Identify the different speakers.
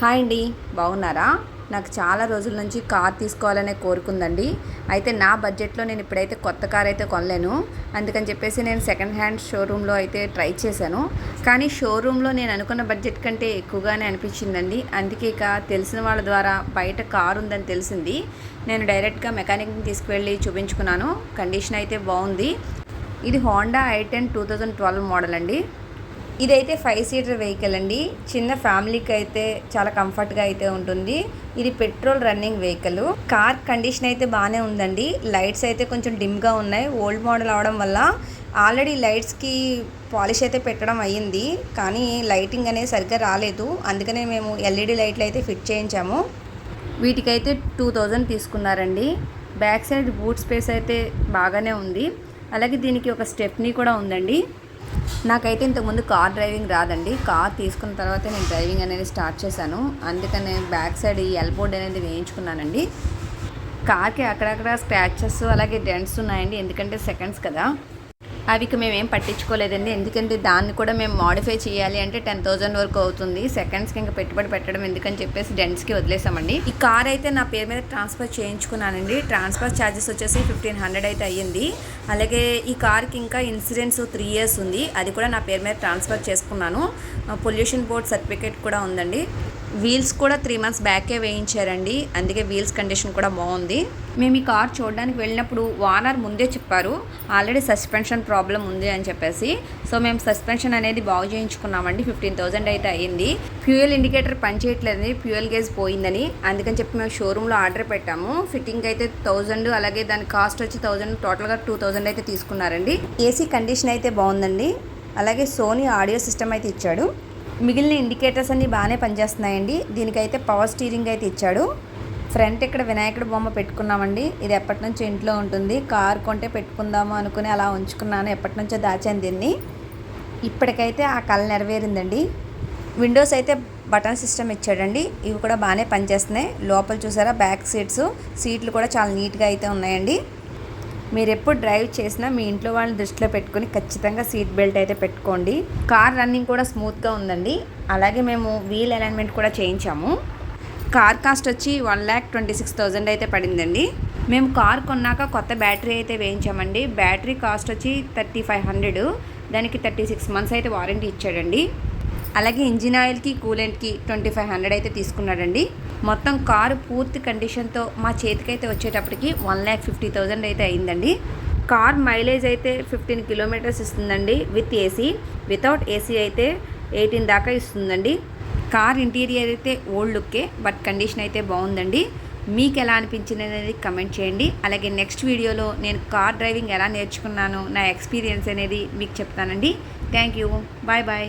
Speaker 1: Hi అండి బాగున్నారా? నాకు చాలా రోజుల నుంచి కార్ తీసుకోవాలనే కోరుకుందండి అయితే నా బడ్జెట్లో నేను ఇప్పుడైతే కొత్త కార్ అయితే కొనలేను. అందుకని చెప్పేసి నేను సెకండ్ హ్యాండ్ షోరూంలో అయితే ట్రై చేశాను. కానీ షోరూంలో నేను అనుకున్న బడ్జెట్ కంటే ఎక్కువగానే అనిపించిందండి. అందుకే ఇక తెలిసిన వాళ్ళ ద్వారా బయట కార్ ఉందని తెలిసింది. నేను డైరెక్ట్గా మెకానిక్ని తీసుకువెళ్ళి చూపించుకున్నాను. కండిషన్ అయితే బాగుంది. ఇది Honda I ten two thousand twelve model అండి. ఇదైతే ఫైవ్ సీటర్ వెహికల్ అండి. చిన్న ఫ్యామిలీకి అయితే చాలా కంఫర్ట్గా అయితే ఉంటుంది. ఇది petrol running vehicle. Car condition అయితే బాగానే ఉందండి. లైట్స్ అయితే కొంచెం డిమ్గా ఉన్నాయి. ఓల్డ్ మోడల్ అవడం వల్ల ఆల్రెడీ లైట్స్కి పాలిష్ అయితే పెట్టడం అయ్యింది. కానీ లైటింగ్ అనేది సరిగ్గా రాలేదు. అందుకనే మేము ఎల్ఈడి లైట్లు అయితే ఫిట్ చేయించాము. వీటికైతే టూ థౌజండ్ తీసుకున్నారండి. బ్యాక్ సైడ్ బూట్ స్పేస్ అయితే బాగానే ఉంది. అలాగే దీనికి ఒక స్టెప్నీ కూడా ఉందండి. నాకైతే ఇంతకుముందు కార్ డ్రైవింగ్ రాదండి. కార్ తీసుకున్న తర్వాత నేను డ్రైవింగ్ అనేది స్టార్ట్ చేశాను. అందుకనే బ్యాక్ సైడ్ ఈ ఎల్బోర్డ్ అనేది వేయించుకున్నానండి. కార్కి అక్కడక్కడ స్క్రాచెస్ అలాగే డెంట్స్ ఉన్నాయండి. ఎందుకంటే సెకండ్స్ కదా. అవికి మేము ఏం పట్టించుకోలేదండి. ఎందుకంటే దాన్ని కూడా మేము మాడిఫై చేయాలి అంటే టెన్ థౌజండ్ వరకు అవుతుంది. సెకండ్స్కి ఇంకా పెట్టుబడి పెట్టడం ఎందుకని చెప్పేసి డెంట్స్కి వదిలేసామండి. ఈ కార్ అయితే నా పేరు మీద ట్రాన్స్ఫర్ చేయించుకున్నానండి. ట్రాన్స్ఫర్ ఛార్జెస్ వచ్చేసి ఫిఫ్టీన్ హండ్రెడ్ అయితే అయ్యింది. అలాగే ఈ కార్కి ఇంకా ఇన్సూరెన్స్ త్రీ ఇయర్స్ ఉంది. అది కూడా నా పేరు మీద ట్రాన్స్ఫర్ చేసుకున్నాను. పొల్యూషన్ బోర్డ్ సర్టిఫికేట్ కూడా ఉందండి. వీల్స్ కూడా త్రీ మంత్స్ బ్యాకే వేయించారండి. అందుకే వీల్స్ కండిషన్ కూడా బాగుంది. మేము ఈ కార్ చూడడానికి వెళ్ళినప్పుడు వానర్ ముందే చెప్పారు. ఆల్రెడీ సస్పెన్షన్ ప్రాబ్లం ఉంది అని చెప్పేసి. సో మేము సస్పెన్షన్ అనేది బాగు చేయించుకున్నామండి. ఫిఫ్టీన్ థౌజండ్ అయితే అయ్యింది. ఫ్యూయల్ ఇండికేటర్ పనిచేయట్లేదని ఫ్యూయల్ గేజ్ పోయిందని. అందుకని చెప్పి మేము షోరూంలో ఆర్డర్ పెట్టాము. ఫిట్టింగ్ అయితే థౌజండ్ అలాగే దాని కాస్ట్ వచ్చి థౌజండ్ టోటల్గా టూ థౌజండ్ అయితే తీసుకున్నారండి. ఏసీ కండిషన్ అయితే బాగుందండి. అలాగే సోనీ ఆడియో సిస్టమ్ అయితే ఇచ్చాడు. మిగిలిన ఇండికేటర్స్ అన్నీ బాగానే పనిచేస్తున్నాయండి. దీనికైతే పవర్ స్టీరింగ్ అయితే ఇచ్చాడు. ఫ్రంట్ ఇక్కడ వినాయకుడు బొమ్మ పెట్టుకున్నామండి. ఇది ఎప్పటి నుంచి ఇంట్లో ఉంటుంది. కార్ కొంటే పెట్టుకుందాము అనుకుని అలా ఉంచుకున్నాను. ఎప్పటి నుంచో దాచాను దీన్ని. ఇప్పటికైతే ఆ కళ నెరవేరిందండి. విండోస్ అయితే బటన్ సిస్టమ్ ఇచ్చాడండి. ఇవి కూడా బాగానే పనిచేస్తున్నాయి. లోపల చూసారా? బ్యాక్ సీట్స్ సీట్లు కూడా చాలా నీట్గా అయితే ఉన్నాయండి. మీరు ఎప్పుడు డ్రైవ్ చేసినా మీ ఇంట్లో వాళ్ళని దృష్టిలో పెట్టుకొని ఖచ్చితంగా సీట్ బెల్ట్ అయితే పెట్టుకోండి. కార్ రన్నింగ్ కూడా స్మూత్గా ఉందండి. అలాగే మేము వీల్ అలైన్మెంట్ కూడా చేయించాము. కార్ కాస్ట్ వచ్చి one lakh twenty six thousand అయితే పడిందండి. మేము కార్ కొన్నాక కొత్త బ్యాటరీ అయితే వేయించామండి. బ్యాటరీ కాస్ట్ వచ్చి థర్టీ ఫైవ్ హండ్రెడ్. దానికి థర్టీ సిక్స్ మంత్స్ అయితే వారంటీ ఇచ్చాడండి. అలాగే ఇంజిన్ ఆయిల్కి కూలెంట్కి ట్వంటీ ఫైవ్ హండ్రెడ్ అయితే తీసుకున్నాడండి. మొత్తం కారు పూర్తి కండిషన్తో మా చేతికైతే వచ్చేటప్పటికి వన్ ల్యాక్ ఫిఫ్టీ థౌజండ్ అయితే అయిందండి. కార్ మైలేజ్ అయితే ఫిఫ్టీన్ కిలోమీటర్స్ ఇస్తుందండి. విత్ ఏసీ వితౌట్ ఏసీ అయితే ఎయిటీన్ దాకా ఇస్తుందండి. కార్ ఇంటీరియర్ అయితే ఓల్డ్ లుక్కే బట్ కండిషన్ అయితే బాగుందండి. మీకు ఎలా అనిపించింది అనేది కమెంట్ చేయండి. అలాగే నెక్స్ట్ వీడియోలో నేను కార్ డ్రైవింగ్ ఎలా నేర్చుకున్నాను నా ఎక్స్పీరియన్స్ అనేది మీకు చెప్తానండి. Thank you. Bye bye.